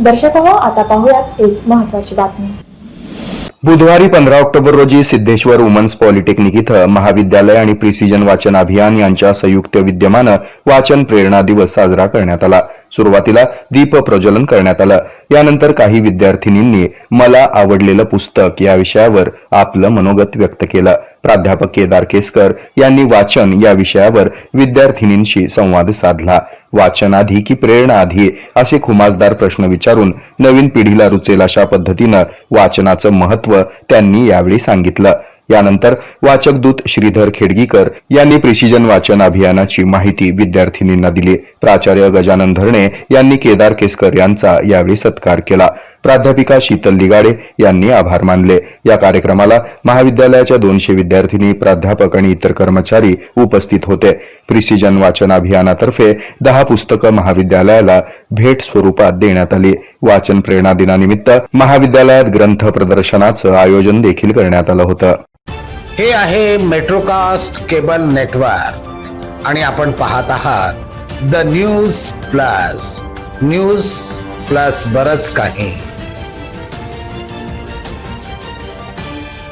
दर्शक हो आता पाहूयात एक महत्वाची बातमी. बुधवारी पंधरा ऑक्टोबर रोजी सिद्धेश्वर वुमन्स पॉलिटेक्निक इथं महाविद्यालय आणि प्रिसिजन वाचन अभियान यांच्या संयुक्त विद्यमानं वाचन प्रेरणा दिवस साजरा करण्यात आला. सुरुवातीला दीप प्रज्वलन करण्यात आलं. यानंतर काही विद्यार्थिनींनी मला आवडलेलं पुस्तक या विषयावर आपलं मनोगत व्यक्त केलं. प्राध्यापक केदार केसकर यांनी वाचन या विषयावर विद्यार्थिनींशी संवाद साधला. वाचन आधी की प्रेरणा आधी असे खुमासदार प्रश्न विचारून नवीन पिढीला रुचेल अशा पद्धतीनं वाचनाचं महत्त्व त्यांनी यावेळी सांगितलं. यानंतर वाचक दूत श्रीधर खेडगीकर यांनी प्रिसिजन वाचन अभियानाची माहिती विद्यार्थिनींना दिली. प्राचार्य गजानन धरणे यांनी केदार केसकर यांचा यावेळी सत्कार केला. प्राध्यापिका शीतल लिगाडे यांनी आभार मानले. या कार्यक्रमाला महाविद्यालयाच्या दोनशे विद्यार्थिनी प्राध्यापक आणि इतर कर्मचारी उपस्थित होते. प्रिसिजन वाचन अभियानातर्फे दहा पुस्तकं महाविद्यालयाला भेट स्वरूपात देण्यात आली. वाचन प्रेरणा दिनानिमित्त महाविद्यालयात ग्रंथ प्रदर्शनाचं आयोजन देखील करण्यात आलं होतं. हे आहे मेट्रोकास्ट केबल नेटवर्क आणि आपण पाहत आहात the news plus news plus बरंच काही.